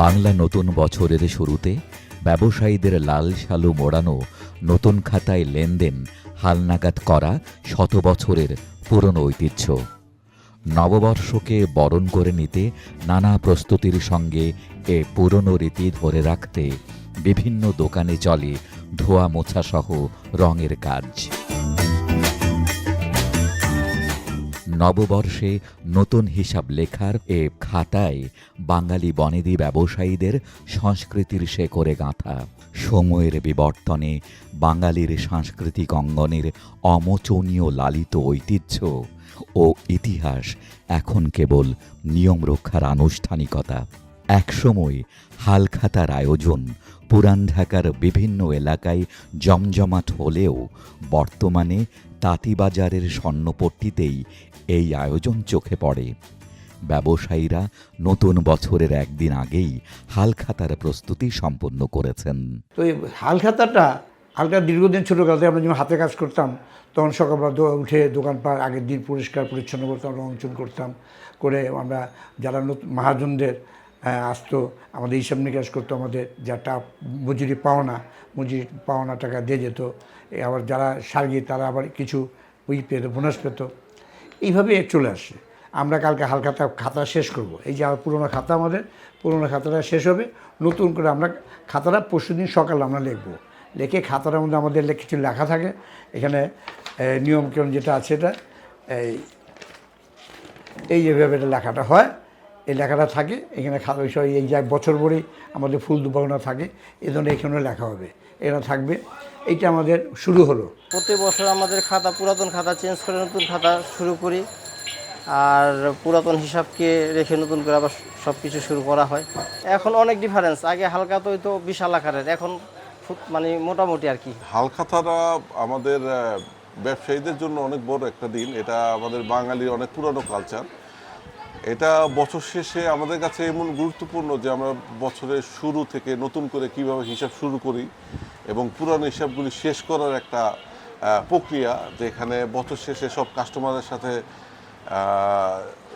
বাংলা নতুন বছরের শুরুতে ব্যবসায়ীদের লাল সালু মোড়ানো নতুন খাতায় লেনদেন, হালনাগাদ করা শত বছরের পুরনো ঐতিহ্য। নববর্ষকে বরণ করে নিতে নানা প্রস্তুতির সঙ্গে এ পুরনো রীতি ধরে রাখতে বিভিন্ন দোকানে চলে ধোয়া মোছা সহ রঙের কাজ। নববর্ষে নতুন হিসাব লেখার এ খাতায় বাঙালি বনেদি ব্যবসায়ীদের সংস্কৃতির শেকড়ে গাঁথা। সময়ের বিবর্তনে বাঙালির সাংস্কৃতিক অঙ্গনের অমোচনীয় লালিত ঐতিহ্য ও ইতিহাস এখন কেবল নিয়ম রক্ষার আনুষ্ঠানিকতা। একসময় হালখাতার আয়োজন পুরান ঢাকার বিভিন্ন এলাকায় জমজমাট হলেও বর্তমানে তাঁতিবাজারের স্বর্ণপট্টিতেই এই আয়োজন চোখে পড়ে। ব্যবসায়ীরা নতুন বছরের একদিন আগেই হালখাতার প্রস্তুতি সম্পন্ন করেছেন। তো এই হালখাতাটা হালকা দীর্ঘদিন ছোটোকালতে আমরা যখন হাতে কাজ করতাম, তখন সকালবেলা উঠে দোকানপাট, আগের দিন পরিষ্কার পরিচ্ছন্ন করতাম রঙচুন করতাম, করে আমরা যারা নতুন মহাজনদের আসতো। আমাদের হিসাব নিকাশ করতো, আমাদের যাটা মজুরি পাওনা মজুরি পাওনা টাকা দিয়ে যেত। আবার যারা সার্গি, তারা আবার কিছু ওই পেত, বোনাস পেত। এইভাবে চলে আসে আমরা কালকে হালখাতা খাতা শেষ করব। এই যে আমার পুরোনো খাতা আমাদের, পুরোনো খাতাটা শেষ হবে। নতুন করে আমরা খাতাটা পরশু দিন সকালে আমরা লিখব। লিখে খাতাটার মধ্যে আমাদের কিছু লেখা থাকে। এখানে নিয়মকানুন যেটা আছে এটা, এই এই যেভাবে এটা লেখাটা হয় এই লেখাটা থাকে এখানে বিষয় এই যে বছর ভরে আমাদের ফুল দুপাগনা থাকে এই জন্য এখানে লেখা হবে এখানে থাকবে। এইটা আমাদের শুরু হলো। প্রতি বছর আমাদের খাতা পুরাতন খাতা চেঞ্জ করে নতুন খাতা শুরু করি আর পুরাতন হিসাবকে রেখে নতুন করে আবার সব কিছু শুরু করা হয়। এখন অনেক ডিফারেন্স আগে হালকা তো তো বিশাল আকারের এখন খুব- মানে মোটামুটি আর কি। হালখাতারা আমাদের ব্যবসায়ীদের জন্য অনেক বড় একটা দিন এটা আমাদের বাঙালির অনেক পুরনো কালচার এটা বছর শেষে আমাদের কাছে এমন গুরুত্বপূর্ণ যে আমরা বছরের শুরু থেকে নতুন করে কীভাবে হিসাব শুরু করি এবং পুরানো হিসাবগুলি শেষ করার একটা প্রক্রিয়া যেখানে বছর শেষে সব কাস্টমারের সাথে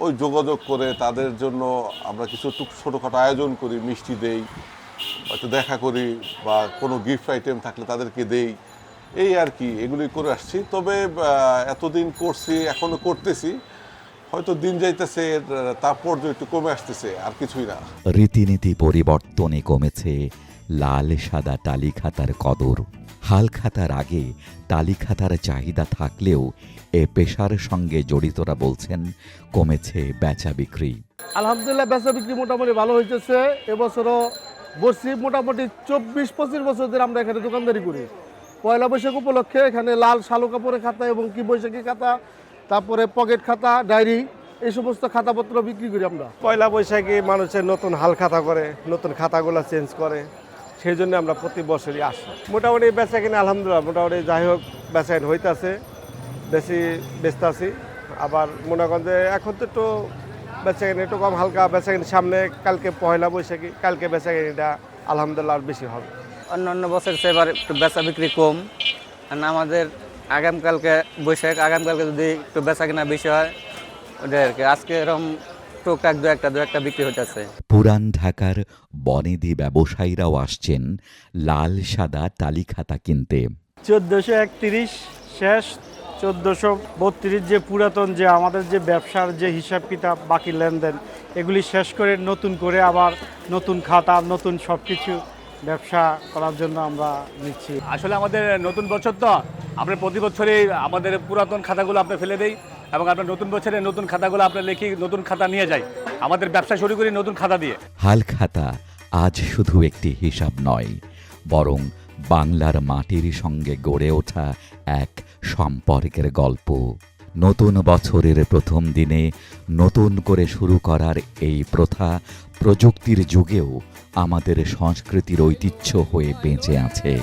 ওই যোগাযোগ করে তাদের জন্য আমরা কিছু ছোটোখাটো আয়োজন করি, মিষ্টি দেই হয়তো দেখা করি বা কোনো গিফট আইটেম থাকলে তাদেরকে দেই। এই আর কি, এগুলি করে আসছি। তবে এতদিন করছি, এখনও করতেছি। হয়তো দিন যাইতেছে তাৎপর্য একটু কমে আসতেছে আর কিছুই না। রীতিনীতি পরিবর্তনে কমেছে লাল সাদা টালিখাতার কদর। হালখাতার আগে টালিখাতার চাহিদা থাকলেও এ পেশার সঙ্গে জড়িতরা বলছেন কমেছে বেচা বিক্রি। আলহামদুলিল্লাহ বেচা বিক্রি মোটামুটি ভালো হয়েছে এবছরও বসছি মোটামুটি চব্বিশ পঁচিশ বছর ধরে আমরা এখানে দোকানদারি করি। পয়লা বৈশাখ উপলক্ষে এখানে লাল শালু কাপড়ের খাতা এবং কি বৈশাখী খাতা তারপরে পকেট খাতা ডায়েরি এই সমস্ত খাতাপত্র বিক্রি করি আমরা। পয়লা বৈশাখে মানুষের নতুন হাল খাতা করে নতুন খাতাগুলো চেঞ্জ করে সেই জন্য আমরা প্রতি বছরই আসি। মোটামুটি বেচা কিনে আলহামদুলিল্লাহ মোটামুটি যাই হোক বেচা কিনে হইতাছে বেশি ব্যস্ত আছি। আবার মনে করেন যে এখন তো একটু বেচা কিনে একটু কম হালকা বেচা কিনে সামনে কালকে পয়লা বৈশাখী কালকে বেচা কিনিটা আলহামদুলিল্লাহ আর বেশি হবে। অন্য অন্য বছর সে এবার একটু বেচা বিক্রি কম। আমাদের আগামকালকে বৈশাখ আগামকালকে যদি একটু বেচা কেনা বেশি হয় ওটা আর কি। আজকে এরকম টুকটাক দু একটা দু একটা বিক্রি হইতেছে পুরান ঢাকার বনেদি ব্যবসায়ীরাও আসছেন লাল সাদা টালি খাতা কিনতে। চোদ্দোশো একত্রিশ শেষ চোদ্দোশো বত্রিশ যে পুরাতন যে আমাদের যে ব্যবসার যে হিসাব কিতাব বাকি লেনদেন এগুলি শেষ করে নতুন করে আবার নতুন খাতা নতুন সব কিছু ব্যবসা করার জন্য আমরা নিচ্ছি। আসলে আমাদের নতুন বছর তো আমরা প্রতি বছরই আমাদের পুরাতন খাতাগুলো আমরা ফেলে দিই এবং আমরা নতুন বছরে নতুন খাতাগুলো আমরা লিখি নতুন খাতা নিয়ে যাই। আমাদের ব্যবসা শুরু করি নতুন খাতা দিয়ে। হাল খাতা আজ শুধু একটি হিসাব নয় বরং বাংলার মাটির সঙ্গে গড়ে ওঠা এক সম্পর্কের গল্প। নতুন বছরের প্রথম দিনে নতুন করে শুরু করার এই প্রথা প্রযুক্তির যুগেও আমাদের সংস্কৃতির ঐতিহ্য হয়ে বেঁচে আছে।